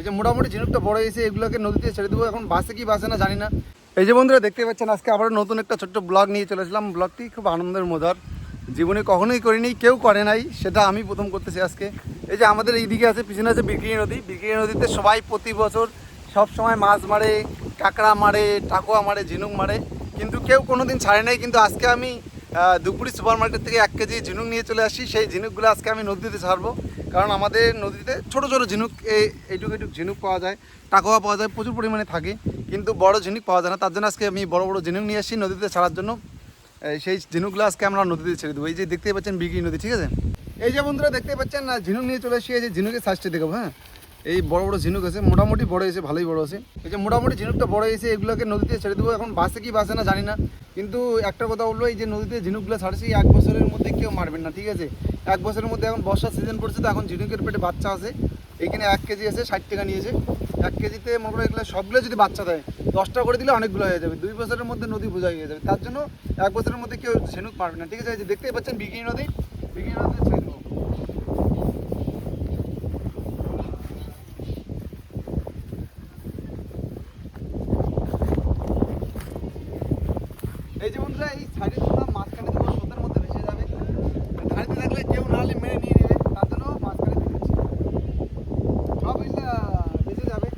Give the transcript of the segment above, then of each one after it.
এই যে মোটামুটি ঝিনুকটা বড় এসে এগুলোকে নদীতে ছেড়ে দেবো। এখন বাসে কি বাসে না জানি না। এই যে বন্ধুরা, দেখতে পাচ্ছেন, আজকে আবার নতুন একটা ছোট্ট ব্লগ নিয়ে চলেছিলাম ব্লগটি খুব আনন্দের মজার। জীবনে কখনোই করিনি, কেউ করে নাই, সেটা আমি প্রথম করতেছি আজকে। এই যে আমাদের এইদিকে আছে, পিছনে আছে বিক্রি নদী। বিক্রি নদীতে সবাই প্রতি বছর সব সময় মাছ মারে, কাঁকড়া মারে, টাকোয়া মারে, ঝিনুক মারে। কিন্তু কেউ কোনো দিন ছাড়ে নাই, কিন্তু আজকে আমি দুপুরি সুপার মার্কেট থেকে এক কেজি ঝিনুক নিয়ে চলে আসি। সেই ঝিনুকগুলো আজকে আমি নদীতে ছাড়বো। কারণ আমাদের নদীতে ছোট ছোট ঝিনুক এই এইটুকু এইটুকু ঝিনুক পাওয়া যায়, টাকোয়া পাওয়া যায়, প্রচুর পরিমাণে থাকে। কিন্তু বড় ঝিনুক পাওয়া যায় না। তার জন্য আজকে আমি বড় বড় ঝিনুক নিয়ে আসি নদীতে ছাড়ার জন্য। সেই ঝিনুকগুলো আজকে আমরা নদীতে ছেড়ে দেবো। এই যে দেখতে পাচ্ছেন বিগি নদী, ঠিক আছে? এই যে বন্ধুরা দেখতে পাচ্ছেন না ঝিনুক নিয়ে চলে আসি। এই যে ঝিনুকের সাইজটা দেখাবো হ্যাঁ? এই বড় বড় ঝিনুক আছে, মোটামুটি বড় এসে ভালোই বড় আছে এই যে মোটামুটি ঝিনুকটা বড় এসে এগুলোকে নদীতে ছেড়ে দেবো। এখন বাসে কি বাসে না জানি না। কিন্তু একটা কথা বলল এই যে নদীতে ঝিনুকগুলো ছাড়ছি এক বছরের মধ্যে কেউ মারবেন না, ঠিক আছে? এক বছরের মধ্যে এখন বর্ষার সিজন পড়ছে, তো এখন ঝিনুকের পেটে বাচ্চা আছে। এখানে এক কেজি আছে, ষাট টাকা নিয়েছে। এক কেজিতে করো এগুলো সবগুলো যদি বাচ্চা দেয়, দশটা করে দিলে অনেকগুলো হয়ে যাবে। দুই বছরের মধ্যে নদী বোঝা হয়ে যাবে। তার জন্য এক বছরের মধ্যে কেউ ঝিনুক পারবে না, ঠিক আছে? দেখতেই পাচ্ছেন বিগিনি নদী বিগিনি নদীতে ছেড়ে দেবো। এই যে বন্ধুরা, এই সাইডে তোমরা মাঝখানে তোমার স্রোতের মধ্যে ভেসে যাবে। ধারিতে থাকলে কেউ নাহলে মেরে নিয়ে নেবে, তার জন্য মাঝখানে দিচ্ছি সব ভেসে যাবে।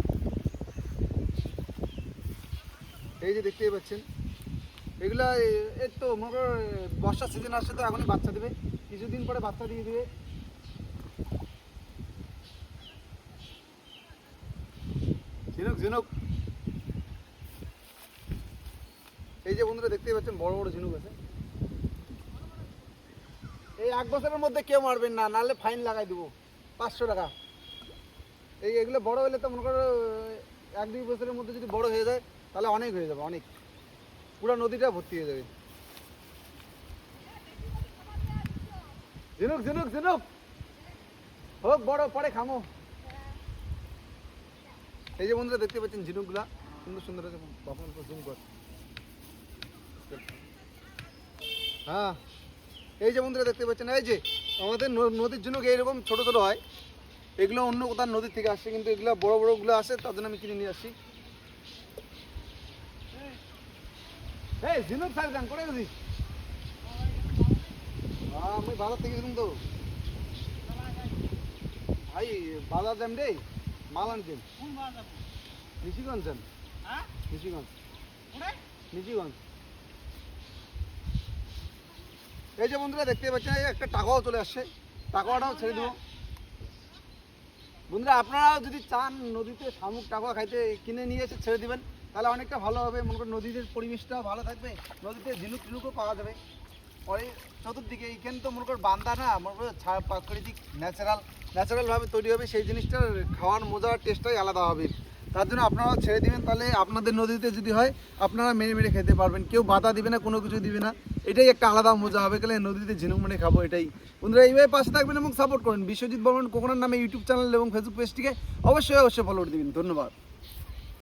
এই যে দেখতেই পাচ্ছেন, এগুলা এই তো মনে করো, বর্ষার সিজন আসছে তো, এখনই বাচ্চা দেবে। কিছুদিন পরে বাচ্চা দিয়ে দেবে। ঝিনুক ঝিনুক। এই যে বন্ধুরা দেখতেই পাচ্ছেন, বড় বড় ঝিনুক আছে। এই এক বছরের মধ্যে কেউ মারবেন না, নাহলে ফাইন লাগাই দেবো, পাঁচশো টাকা। এই এগুলো বড় হলে তো মনে করো, এক দুই বছরের মধ্যে যদি বড় হয়ে যায়, তাহলে অনেক হয়ে যাবে, অনেক। পুরো নদীটা ভর্তি হয়ে যাবে। ঝিনুক ঝিনুক ঝিনুক। হোক, বড়, পরে খামো। এই যে বন্ধুরা দেখতে পাচ্ছেন ঝিনুকগুলা, সুন্দর সুন্দর কখন জুম কর। হ্যাঁ। এই যে বন্ধুরা দেখতে পাচ্ছেন এই যে আমাদের নদীর ঝিনুক এইরকম ছোট ছোট হয়? এগুলো অন্য কোথাও নদীর থেকে আসে কিন্তু এগুলো বড় বড়গুলো আসে তার জন্য আমি কিনে নিয়ে আসি এই ঝিনুক স্যার যান করে গেছিস? হ্যাঁ আমি বাজার থেকে গেছিলাম তো। ভাই বাজার যাম রে মাল আনছেন। নিশিগঞ্জ যান। নিশিগঞ্জ। নিশিগঞ্জ। এই যে বন্ধুরা দেখতে পাচ্ছেন একটা টাকাও চলে আসছে। টাকাটাও ছেড়ে দেবো। বন্ধুরা, আপনারাও যদি চান নদীতে শামুক টাকা খাইতে কিনে নিয়ে এসে ছেড়ে দিবেন, তাহলে অনেকটা ভালো হবে। মনে করেন নদীর পরিবেশটা ভালো থাকবে। নদীতে ঝিনুক টিনুকও পাওয়া যাবে। পরে চতুর্দিকে এইখানে তো মনে করো বান্দা না, মনে করো প্রাকৃতিক ন্যাচারাল ন্যাচারালভাবে তৈরি হবে। সেই জিনিসটার খাওয়ার মজার টেস্টটাই আলাদা হবে। তার জন্য আপনারা ছেড়ে দিবেন, তাহলে আপনাদের নদীতে যদি হয়, আপনারা মেরে মেরে খেতে পারবেন। কেউ বাধা দিবে না, কোনো কিছু দিবে না। এটাই একটা আলাদা মজা, হবে গেলে নদীতে ঝিনুক মানে খাব এটাই। বন্ধুরা, এইভাবে পাশে থাকবেন এবং সাপোর্ট করেন বিশ্বজিৎ বর্মন কোকোনার নামে ইউটিউব চ্যানেল এবং ফেসবুক পেজটিকে অবশ্যই অবশ্যই ফলো করে দেবেন। ধন্যবাদ।